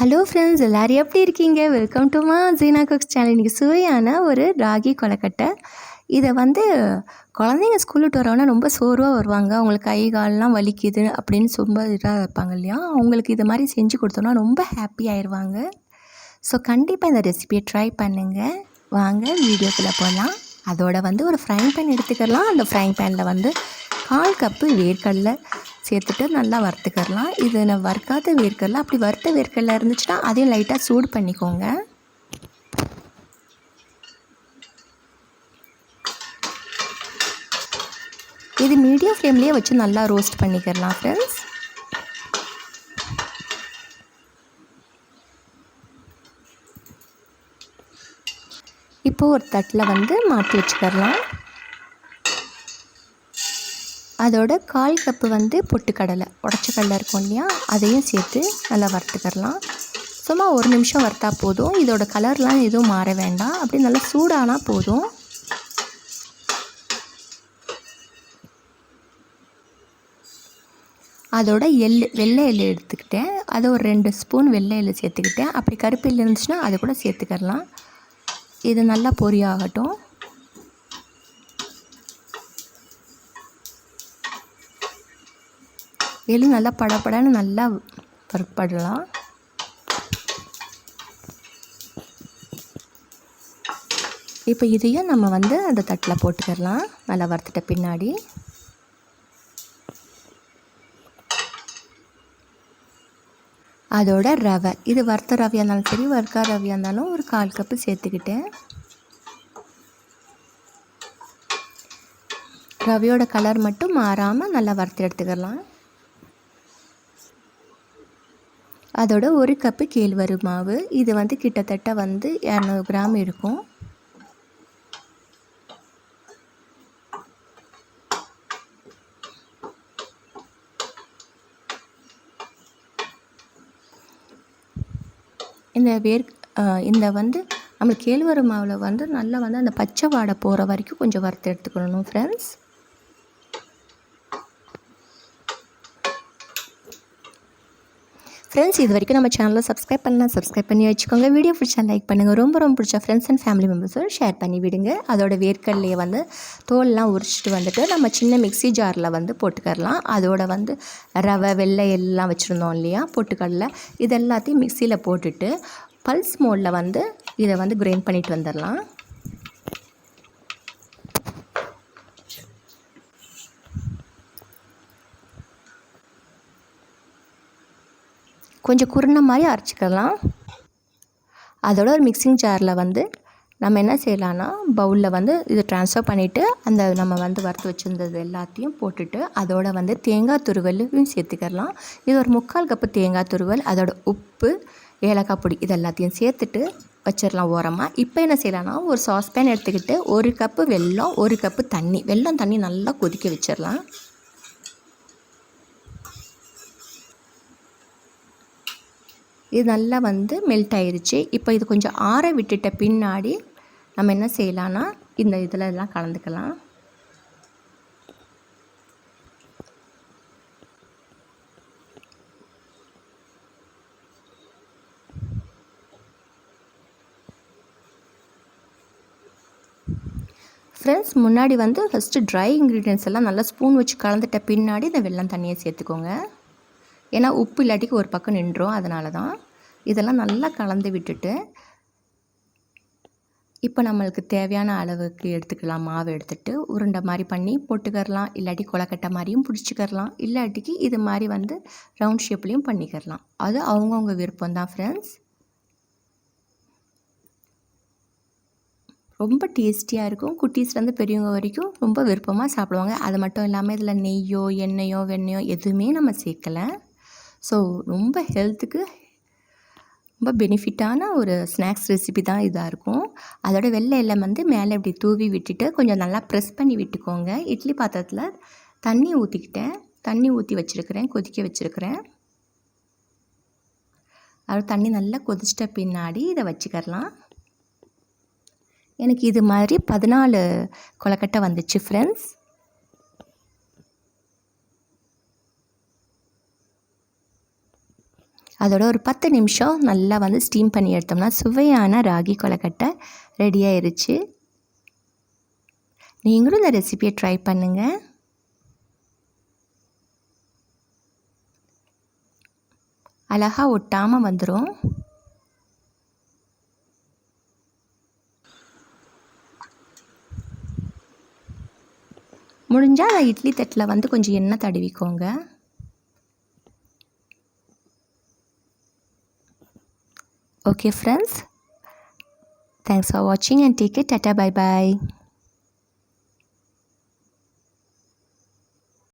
Hello friends எல்லோரும் எப்படி இருக்கீங்க? வெல்கம் டு மா ஜீனா குக்ஸ் சேனல் இன்றைக்கி சுவையான ஒரு ராகி கொலக்கட்டை இதை வந்து குழந்தைங்க ஸ்கூல் விட்டு வரவொன்னே ரொம்ப சோர்வாக வருவாங்க. அவங்களுக்கு கை கால்லாம் வலிக்குது அப்படின்னு ரொம்ப இதாக இருப்பாங்க இல்லையா? அவங்களுக்கு இது மாதிரி செஞ்சு கொடுத்தோன்னா ரொம்ப ஹாப்பி ஆயிடுவாங்க ஸோ கண்டிப்பாக இந்த ரெசிபியை ட்ரை பண்ணுங்கள் வாங்க வீடியோக்குள்ளே போகலாம் அதோட வந்து ஒரு ஃப்ரைங் பேன் எடுத்துக்கலாம். அந்த ஃப்ரைங் பேனில் வந்து கால் கப்பு வேர்க்கடலை சேர்த்துட்டு நல்லா வறுத்துக்கிறலாம். இது நான் வறுக்காத வேர்க்கடலை அப்படி வறுத்த வேர்க்கடலை இருந்துச்சுன்னா அதையும் லைட்டாக சூடு பண்ணிக்கோங்க. இது மீடியம் ஃப்ளேம்லேயே வச்சு நல்லா ரோஸ்ட் பண்ணிக்கிறலாம் ஃப்ரெண்ட்ஸ் இப்போது ஒரு தட்டில் வந்து மாற்றி வச்சுக்கிறலாம். அதோட கால் கப்பு வந்து பொட்டுக்கடலை. உடச்ச கடலை இருக்கும் இல்லையா? அதையும் சேர்த்து நல்லா வறுத்துக்கிறலாம் சும்மா ஒரு நிமிஷம் வறுத்தா போதும். இதோட கலர்லாம் எதுவும் மாற வேண்டாம். அப்படி நல்லா சூடானால் போதும். அதோட எள் வெள்ளை எள் எடுத்துக்கிட்டேன். அதை ஒரு ரெண்டு ஸ்பூன் வெள்ளை எள் சேர்த்துக்கிட்டேன். அப்படி கருப்பு எள் இருந்துச்சுன்னா அதை கூட சேர்த்துக்கிறலாம். இது நல்லா பொரியாகட்டும். எள்ளு நல்லா படப்படன்னு நல்லா வறுப்படலாம். இப்போ இதையும் நம்ம வந்து அந்த தட்டில் போட்டுக்கிடலாம் நல்லா வறுத்துட்ட பின்னாடி. அதோட ரவை. இது வறுத்த ரவையாக இருந்தாலும் சரி வறுக்கா ரவையாக இருந்தாலும் ஒரு கால் கப்பு சேர்த்துக்கிட்டேன். ரவையோட கலர் மட்டும் மாறாமல் நல்லா வறுத்து எடுத்துக்கலாம் அதோட ஒரு கப்பு கேழ்வரு மாவு. இது வந்து கிட்டத்தட்ட வந்து இரநூறு கிராம் இருக்கும். இந்த வேர் இந்த வந்து நம்ம கேழ்வரு மாவில் வந்து நல்லா வந்து அந்த பச்சை வாடை போகிற வரைக்கும் கொஞ்சம் வறுத்து எடுத்துக்கணும் ஃப்ரெண்ட்ஸ் ஃப்ரெண்ட்ஸ் இது வரைக்கும் நம்ம சேனலை சப்ஸ்கிரைப் பண்ணால் சப்ஸ்கிரைப் பண்ணி வச்சுக்கோங்க. வீடியோ பிடிச்சா லைக் பண்ணுங்கள் ரொம்ப ரொம்ப பிடிச்ச ஃப்ரெண்ட்ஸ் அண்ட் ஃபேமிலி மெம்பர்ஸோடு ஷேர் பண்ணி விடுங்க. அதோட வேர்க்கடலையை வந்து தோல்லாம் உரிச்சிட்டு வந்துட்டு நம்ம சின்ன மிக்சி ஜாரில் வந்து போட்டுக்கரலாம் அதோட வந்து ரவை வெள்ளை எல்லாம் வச்சுருந்தோம் இல்லையா? பொட்டுக்கடலை. இது எல்லாத்தையும் மிக்சியில் போட்டுட்டு பல்ஸ் மோடில் வந்து இதை வந்து கிரைண்ட் பண்ணிட்டு வந்துடலாம். கொஞ்சம் குருணை மாதிரி அரைச்சிக்கலாம். அதோட ஒரு மிக்சிங் ஜாரில் வந்து நம்ம என்ன செய்யலான்னா பவுலில் வந்து இது ட்ரான்ஸ்ஃபர் பண்ணிவிட்டு அந்த நம்ம வந்து வறுத்து வச்சுருந்தது எல்லாத்தையும் போட்டுட்டு அதோட வந்து தேங்காய் துருவலையும் சேர்த்துக்கலாம். இது ஒரு முக்கால் கப்பு தேங்காய் துருவல் அதோட உப்பு ஏலக்காய் பொடி இது எல்லாத்தையும் சேர்த்துட்டு வச்சிடலாம் ஓரமாக இப்போ என்ன செய்யலாம்னா ஒரு சாஸ்பேன் எடுத்துக்கிட்டு ஒரு கப்பு வெல்லம் ஒரு கப்பு தண்ணி வெல்லம் தண்ணி நல்லா கொதிக்க வச்சிடலாம். இது நல்லா வந்து மெல்ட் ஆயிடுச்சு இப்போ இது கொஞ்சம் ஆற விட்டுட்ட பின்னாடி நம்ம என்ன செய்யலான்னா இந்த இதில் எல்லாம் கலந்துக்கலாம். ஃப்ரெண்ட்ஸ் முன்னாடி வந்து ஃபஸ்ட்டு ட்ரை இன்க்ரீடியன்ஸ் எல்லாம் நல்லா ஸ்பூன் வச்சு கலந்துட்ட பின்னாடி இந்த வெள்ளம் தண்ணியை சேர்த்துக்கோங்க. ஏன்னா உப்பு இல்லாட்டிக்கு ஒரு பக்கம் நின்றோம் அதனால தான் இதெல்லாம் நல்லா கலந்து விட்டுட்டு இப்போ நம்மளுக்கு தேவையான அளவுக்கு எடுத்துக்கலாம். மாவு எடுத்துகிட்டு உருண்டை மாதிரி பண்ணி போட்டுக்கரலாம் இல்லாட்டி கொலக்கட்டை மாதிரியும் பிடிச்சிக்கரலாம் இல்லாட்டிக்கு இது மாதிரி வந்து ரவுண்ட் ஷேப்லேயும் பண்ணிக்கிறலாம். அது அவங்கவுங்க விருப்பம் தான் ஃப்ரெண்ட்ஸ் ரொம்ப டேஸ்டியாக இருக்கும். குட்டீஸ்லேருந்து பெரியவங்க வரைக்கும் ரொம்ப விருப்பமாக சாப்பிடுவாங்க. அது மட்டும் இல்லாமல் இதில் நெய்யோ எண்ணெயோ வெண்ணெயோ எதுவுமே நம்ம சேர்க்கலை. ஸோ ரொம்ப ஹெல்த்துக்கு ரொம்ப பெனிஃபிட்டான ஒரு ஸ்நாக்ஸ் ரெசிபி தான் இதாக இருக்கும். அதோட வெள்ளை எல்லாம் வந்து மேலே இப்படி தூவி விட்டுட்டு கொஞ்சம் நல்லா ப்ரெஸ் பண்ணி விட்டுக்கோங்க. இட்லி பாத்திரத்தில் தண்ணி ஊற்றிக்கிட்டேன் தண்ணி ஊற்றி வச்சுருக்கிறேன். கொதிக்க வச்சுருக்கிறேன். அது தண்ணி நல்லா கொதிச்சிட்ட பின்னாடி இதை வச்சுக்கரலாம் எனக்கு இது மாதிரி பதினாலு கொலக்கட்டை வந்துச்சு ஃப்ரெண்ட்ஸ் அதோட ஒரு பத்து நிமிஷம் நல்லா வந்து ஸ்டீம் பண்ணி எடுத்தோம்னா சுவையான ராகி கொலக்கட்டை ரெடி ஆயிடுச்சு நீங்களும் இந்த ரெசிபியை ட்ரை பண்ணுங்கள் அழகாக ஒட்டாமல் வந்துடும் முடிஞ்சால் அதை இட்லி தட்டில் வந்து கொஞ்சம் எண்ணெய் தடவிக்கோங்க. Okay friends, thanks for watching and take care. Tata bye bye.